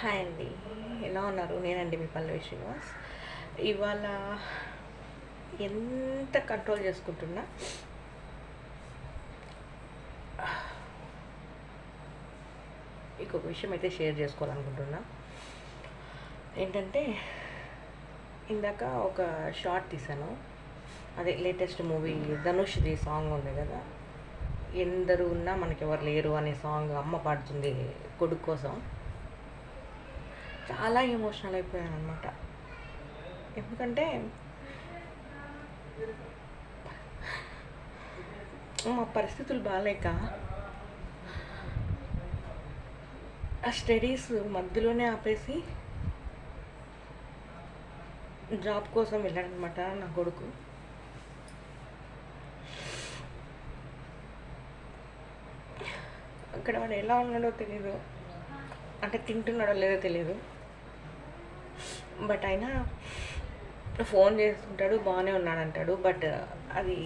Hi అండి. ఎలా ఉన్నారు? నేనండి మీ పల్లవి శ్రీనివాస్. ఇవాళ ఎంత కంట్రోల్ చేసుకుంటున్నా? ఇంకొక విషయం అయితే షేర్ చేసుకోవాలనుకుంటున్నా. ఏంటంటే ఇందాక ఒక షార్ట్ తీశాను. అదే లేటెస్ట్ మూవీ ధనుష్ది సాంగ్ ఉంది కదా? ఎందరు ఉన్నా మనకి ఎవరు లేరు అనే సాంగ్ అమ్మ పాడుతుంది కొడుకు కోసం. చాలా ఎమోషనల్ అయిపోయాను అనమాట ఎందుకంటే మా పరిస్థితులు బాగాలేక ఆ స్టడీస్ మధ్యలోనే ఆపేసి జాబ్ కోసం వెళ్ళాడనమాట నా కొడుకు. అక్కడ వాడు ఎలా ఉన్నాడో తెలియదు అంటే తింటున్నాడో లేదో తెలియదు బట్ అయినా ఫోన్ చేస్తుంటాడు బాగానే ఉన్నాడు అంటాడు బట్ అది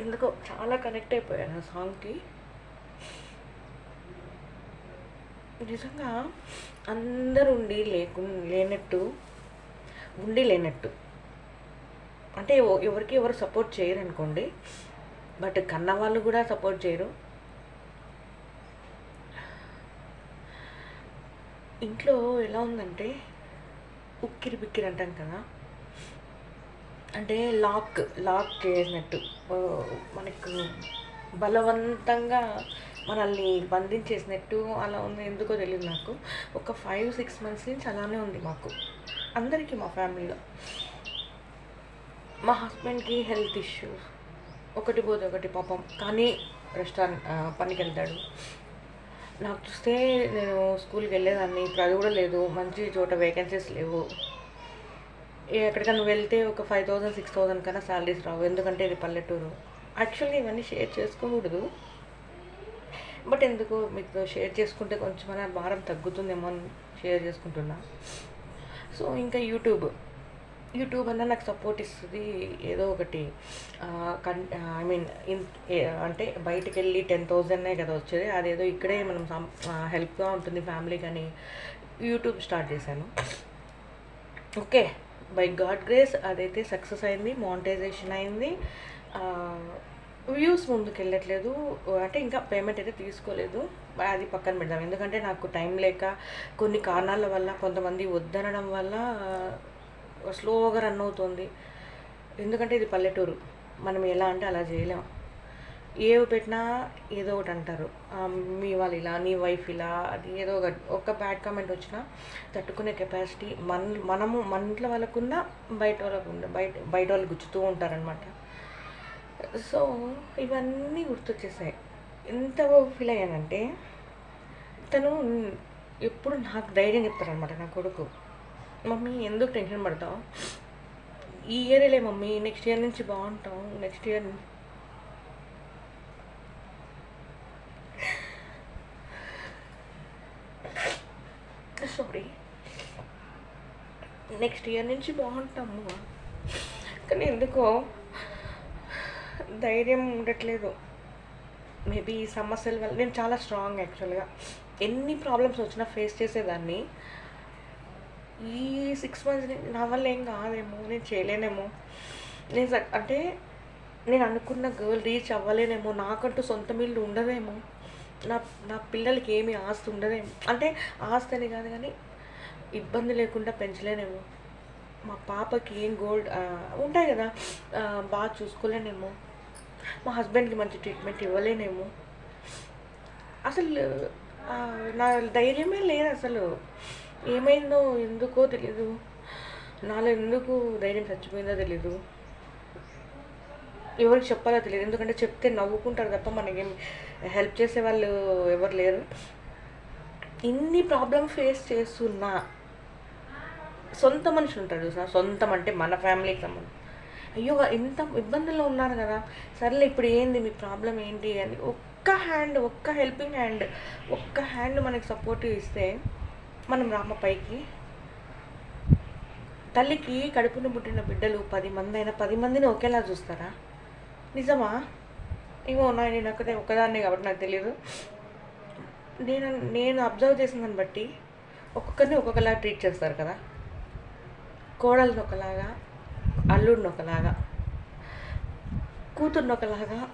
ఎందుకో చాలా కనెక్ట్ అయిపోయాను ఆ సాంగ్కి. నిజంగా అందరు ఉండి లేకు లేనట్టు ఉండి లేనట్టు. అంటే ఎవరికి ఎవరు సపోర్ట్ చేయరు అనుకోండి బట్ కన్న వాళ్ళు కూడా సపోర్ట్ చేయరు. ఇంట్లో ఎలా ఉందంటే ఉక్కిరి బిక్కిరి అంటాం కదా. అంటే లాక్ లాక్ చేసినట్టు. మనకు బలవంతంగా మనల్ని బంధించేసినట్టు అలా ఉంది ఎందుకో తెలియదు నాకు. ఒక ఫైవ్ సిక్స్ మంత్స్ నుంచి అలానే ఉంది మాకు. అందరికీ మా ఫ్యామిలీలో. మా హస్బెండ్కి హెల్త్ ఇష్యూస్. ఒకటి పోతే ఒకటి పాపం. కానీ రెస్టారెంట్ పనికి వెళ్తాడు నాకు చూస్తే నేను స్కూల్కి వెళ్ళేదాన్ని ఇప్పుడు అది కూడా లేదు మంచి చోట వేకెన్సీస్ లేవు. ఎక్కడికైనా వెళ్తే ఒక ఫైవ్ థౌసండ్ సిక్స్ థౌసండ్ కన్నా శాలరీస్ రావు ఎందుకంటే ఇది పల్లెటూరు. యాక్చువల్లీ ఇవన్నీ షేర్ చేసుకోకూడదు. బట్ ఎందుకు? మీకు షేర్ చేసుకుంటే కొంచెమైనా భారం తగ్గుతుందేమో అని షేర్ చేసుకుంటున్నా. సో ఇంకా యూట్యూబ్ యూట్యూబ్ అన్న నాకు సపోర్ట్ ఇస్తుంది. ఏదో ఒకటి కన్ ఐ మీన్ ఇన్ అంటే బయటికి వెళ్ళి టెన్ థౌజండ్నే కదా వచ్చేది. అదేదో ఇక్కడే మనం హెల్ప్గా ఉంటుంది ఫ్యామిలీ కానీ యూట్యూబ్ స్టార్ట్ చేశాను. ఓకే. బై గాడ్ గ్రేస్ అదైతే సక్సెస్ అయింది మానిటైజేషన్ అయింది. వ్యూస్ ముందుకు వెళ్ళట్లేదు అంటే ఇంకా పేమెంట్ అయితే తీసుకోలేదు. అది పక్కన పెడదాం. ఎందుకంటే నాకు టైం లేక కొన్ని కారణాల వల్ల కొంతమంది వద్దనడం వల్ల స్లోగా రన్ అవుతుంది. ఎందుకంటే ఇది పల్లెటూరు. మనం ఎలా అంటే అలా చేయలేం. ఏవి పెట్టినా ఏదో ఒకటి అంటారు. మీ వాళ్ళు ఇలా నీ వైఫ్ ఇలా అది ఏదో ఒక ఒక బ్యాడ్ కామెంట్ వచ్చినా తట్టుకునే కెపాసిటీ మన మనము మన ఇంట్లో వాళ్ళకున్న బయట వాళ్ళకు బయట బయట వాళ్ళు గుచ్చుతూ ఉంటారనమాట సో ఇవన్నీ గుర్తొచ్చేసాయి. ఎంత ఫీల్ అయ్యానంటే తను ఎప్పుడు నాకు ధైర్యం చెప్తారనమాట నా కొడుకు. మమ్మీ ఎందుకు టెన్షన్ పడతావు? ఈ ఇయర్లే మమ్మీ నెక్స్ట్ ఇయర్ నుంచి బాగుంటాం next year sorry next year నుంచి బాగుంటాము కానీ ఎందుకో ధైర్యం ఉండట్లేదు. మేబీ ఈ సమస్యల వల్ల నేను చాలా స్ట్రాంగ్ యాక్చువల్గా ఎన్ని ప్రాబ్లమ్స్ వచ్చినా ఫేస్ చేసేదాన్ని. ఈ సిక్స్ మంత్స్ నా వల్ల ఏం కాదేమో నేను చేయలేనేమో. నేను స- అంటే నేను అనుకున్న గర్ల్ రీచ్ అవ్వలేనేమో నాకంటూ సొంత ఇల్లు ఉండదేమో నా నా పిల్లలకి ఏమి ఆస్తి ఉండదేమో. అంటే ఆస్తి అని కాదు కానీ ఇబ్బంది లేకుండా పెంచలేనేమో. మా పాపకి ఏం గోల్డ్ ఉంటాయి కదా బాగా చూసుకోలేనేమో. మా హస్బెండ్కి మంచి ట్రీట్మెంట్ ఇవ్వలేనేమో. అసలు నా ధైర్యమే లేదు అసలు. ఏమైందో ఎందుకో తెలీదు. నాలో ఎందుకు ధైర్యం చచ్చిపోయిందో తెలీదు. ఎవరికి చెప్పాలో తెలియదు ఎందుకంటే చెప్తే నవ్వుకుంటారు తప్ప మనకి హెల్ప్ చేసే వాళ్ళు ఎవరు లేరు. ఇన్ని ప్రాబ్లమ్ ఫేస్ చేస్తున్నా సొంత మనిషి ఉంటాడు చూసిన. సొంతం అంటే మన ఫ్యామిలీకి సంబంధం. అయ్యో ఇంత ఇబ్బందుల్లో ఉన్నారు కదా. సర్లే ఇప్పుడు ఏంది? మీ ప్రాబ్లం ఏంటి? అని ఒక్క హ్యాండ్ ఒక్క హెల్పింగ్ హ్యాండ్ ఒక్క హ్యాండ్ మనకి సపోర్ట్ ఇస్తే మనం రామ పైకి. తల్లికి కడుపును పుట్టిన బిడ్డలు పది మంది అయినా పది మందిని ఒకేలా చూస్తారా? నిజమా? ఏమో నా నేను ఒక్కదే ఒక్కదాన్నే కాబట్టి నాకు తెలియదు నేను నేను అబ్జర్వ్ చేసిన దాన్ని బట్టి ఒక్కొక్కరిని ఒక్కొక్కలాగా ట్రీట్ చేస్తారు కదా. కోడల్ని ఒకలాగా అల్లుడిని ఒకలాగా కూతుర్ని ఒకలాగా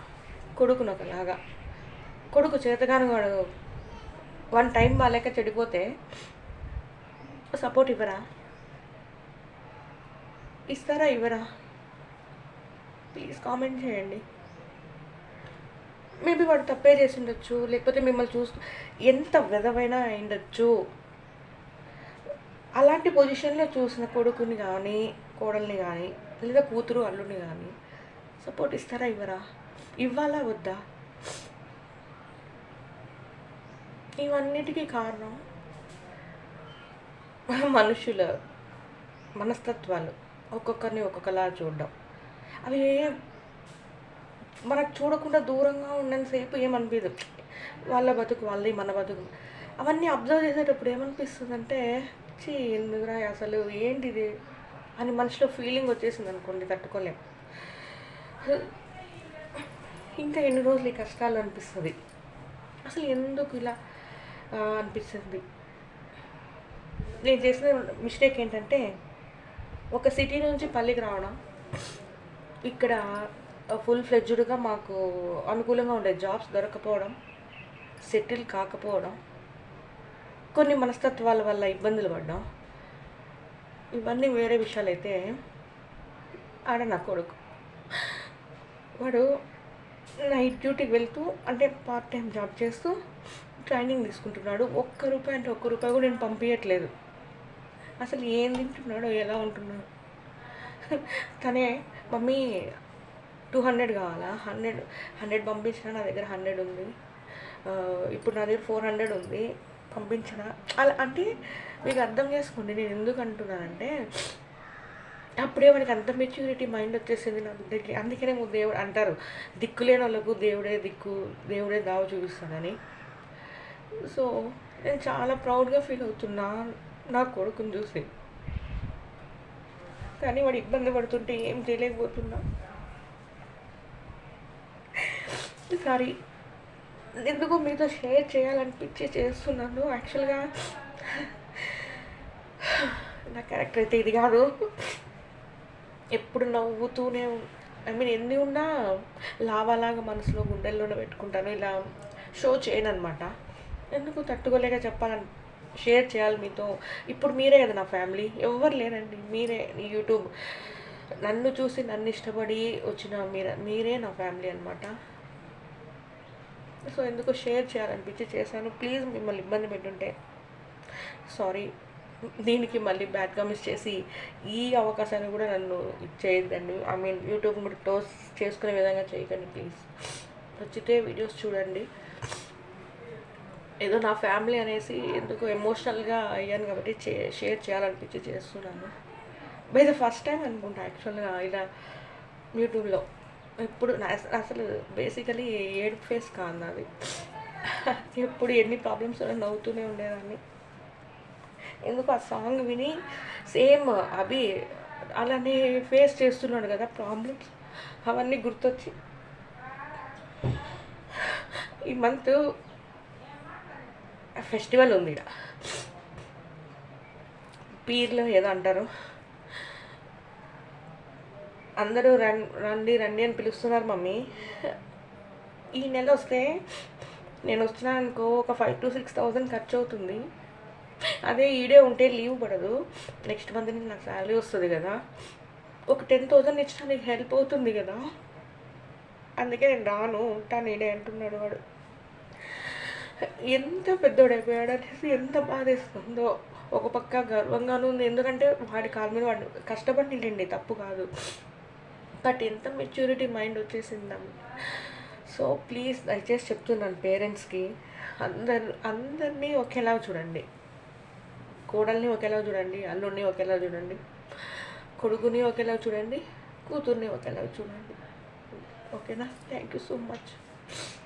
కొడుకుని ఒకలాగా. కొడుకు చేతగాను వాడు వన్ టైం బాగాలేక చెడిపోతే సపోర్ట్ ఇవ్వరా? ఇస్తారా ఇవ్వరా? ప్లీజ్ కామెంట్ చేయండి. మేబీ వాడు తప్పే చేసి ఉండొచ్చు లేకపోతే మిమ్మల్ని చూస్తూ ఎంత విధమైనా అయిండొచ్చు. అలాంటి పొజిషన్లో చూసిన కొడుకుని కానీ కోడల్ని కానీ లేదా కూతురు అల్లుని కానీ సపోర్ట్ ఇస్తారా ఇవ్వరా? ఇవ్వాలా వద్దా? ఇవన్నిటికీ కారణం మనుషుల మనస్తత్వాలు ఒక్కొక్కరిని ఒక్కొక్కలా చూడడం. అవి మనకు చూడకుండా దూరంగా ఉన్నంతసేపు ఏమనిపించదు వాళ్ళ బతుకు వాళ్ళది మన బతుకు. అవన్నీ అబ్జర్వ్ చేసేటప్పుడు ఏమనిపిస్తుంది అంటే చీ ఎందుకురా అసలు ఏంటిది అని మనసులో ఫీలింగ్ వచ్చేసింది అనుకోండి తట్టుకోలేం. ఇంకా ఎన్ని రోజులు ఈ కష్టాలు అనిపిస్తుంది? అసలు ఎందుకు ఇలా అనిపిస్తుంది? నేను చేసిన మిస్టేక్ ఏంటంటే ఒక సిటీ నుంచి పల్లికి రావడం ఇక్కడ ఫుల్ ఫ్లెడ్జ్డ్గా మాకు అనుకూలంగా ఉండే జాబ్స్ దొరకపోవడం సెటిల్ కాకపోవడం కొన్ని మనస్తత్వాల వల్ల ఇబ్బందులు పడ్డాం ఇవన్నీ వేరే విషయాలు అయితే ఆడ నా కొడుకు. వాడు నైట్ డ్యూటీకి వెళ్తూ అంటే పార్ట్ టైం జాబ్ చేస్తూ ట్రైనింగ్ తీసుకుంటున్నాడు. ఒక్క రూపాయి అంటే ఒక్క రూపాయి కూడా నేను పంపించట్లేదు అసలు ఏం తింటున్నాడో ఎలా ఉంటున్నాడు. తనే మమ్మీ టూ హండ్రెడ్ కావాలా? హండ్రెడ్ హండ్రెడ్ పంపించిన నా దగ్గర హండ్రెడ్ ఉంది. ఇప్పుడు నా దగ్గర ఫోర్ హండ్రెడ్ ఉంది. పంపించిన. అలా అంటే మీకు అర్థం చేసుకోండి. నేను ఎందుకు అంటున్నానంటే అప్పుడే మనకి అంత మెచ్యూరిటీ మైండ్ వచ్చేసింది నా బిడ్డకి అందుకనే దేవుడు అంటారు దిక్కులేని వాళ్ళకు దేవుడే దిక్కు దేవుడే దావ చూపిస్తానని సో నేను చాలా ప్రౌడ్గా ఫీల్ అవుతున్నా నా కొడుకుని చూసి. కానీ వాడు ఇబ్బంది పడుతుంటే ఏం చేయలేకపోతున్నా. సారీ ఎందుకో మీతో షేర్ చేయాలనిపించి చేస్తున్నాను. యాక్చువల్గా నా క్యారెక్టర్ అయితే ఇది కాదు. ఎప్పుడు నవ్వుతూనే ఐ మీన్ ఎన్ని ఉన్నా లావాలాగా మనసులో గుండెల్లోనే పెట్టుకుంటాను. ఇలా షో చేయను అనమాట ఎందుకు తట్టుకోలేక చెప్పాలని షేర్ చేయాలి మీతో? ఇప్పుడు మీరే కదా నా ఫ్యామిలీ. ఎవరు లేరండి. మీరే యూట్యూబ్. నన్ను చూసి నన్ను ఇష్టపడి వచ్చిన మీరే మీరే నా ఫ్యామిలీ అనమాట సో ఎందుకు షేర్ చేయాలనిపించి చేశాను? ప్లీజ్ మిమ్మల్ని ఇబ్బంది పెట్టుంటే. సారీ. దీనికి మళ్ళీ బ్యాడ్ కామెంట్స్ చేసి ఈ అవకాశాన్ని కూడా నన్ను చేయొద్దండి ఐ మీన్ యూట్యూబ్ మీరు క్లోజ్ చేసుకునే విధంగా చేయకండి ప్లీజ్. నచ్చితే వీడియోస్ చూడండి. ఏదో నా ఫ్యామిలీ అనేసి ఎందుకు ఎమోషనల్గా అయ్యాను కాబట్టి చే షేర్ చేయాలనిపించి చేస్తున్నాను. బై ద ఫస్ట్ టైం అనుకుంటా యాక్చువల్గా ఇలా యూట్యూబ్లో. ఎప్పుడు నా అసలు బేసికలీ ఏడుపు ఫేస్ కాదు నాది. ఎప్పుడు ఎన్ని ప్రాబ్లమ్స్ నవ్వుతూనే ఉండేదాన్ని. ఎందుకు ఆ సాంగ్ విని సేమ్ అభి అలానే ఫేస్ చేస్తున్నాడు కదా ప్రాబ్లమ్స్ అవన్నీ గుర్తొచ్చి. ఈ మంత్ ఫెస్టివల్ ఉంది ఇక్కడ పీర్లు ఏదో అంటారు. అందరూ రన్ రండి రండి అని పిలుస్తున్నారు మమ్మీ. ఈ నెల వస్తే నేను వస్తున్నాను అనుకో ఒక ఫైవ్ టు సిక్స్ థౌజండ్ ఖర్చు అవుతుంది అదే ఈడే ఉంటే లీవ్ పడదు. నెక్స్ట్ మంత్ నుంచి నాకు శాలరీ వస్తుంది కదా. ఒక టెన్ థౌజండ్ ఇచ్చినా నీకు హెల్ప్ అవుతుంది కదా. అందుకే నేను రాను. ఉంటాను ఈడే అంటున్నాడు వాడు. ఎంత పెద్దోడైపోయాడు అనేసి ఎంత బాధేస్తుందో ఒక పక్క గర్వంగానూ ఉంది. ఎందుకంటే వాడి కాళ్ళ మీద వాడు కష్టపడినండి తప్పు కాదు. బట్ ఎంత మెచ్యూరిటీ మైండ్ వచ్చేసిందని సో ప్లీజ్ దయచేసి చెప్తున్నాను పేరెంట్స్కి అందరు అందరినీ ఒకేలా చూడండి. కోడల్ని ఒకేలా చూడండి. అల్లుడిని ఒకేలా చూడండి. కొడుకుని ఒకేలా చూడండి. కూతుర్ని ఒకేలా చూడండి. ఓకేనా? Thank you so much.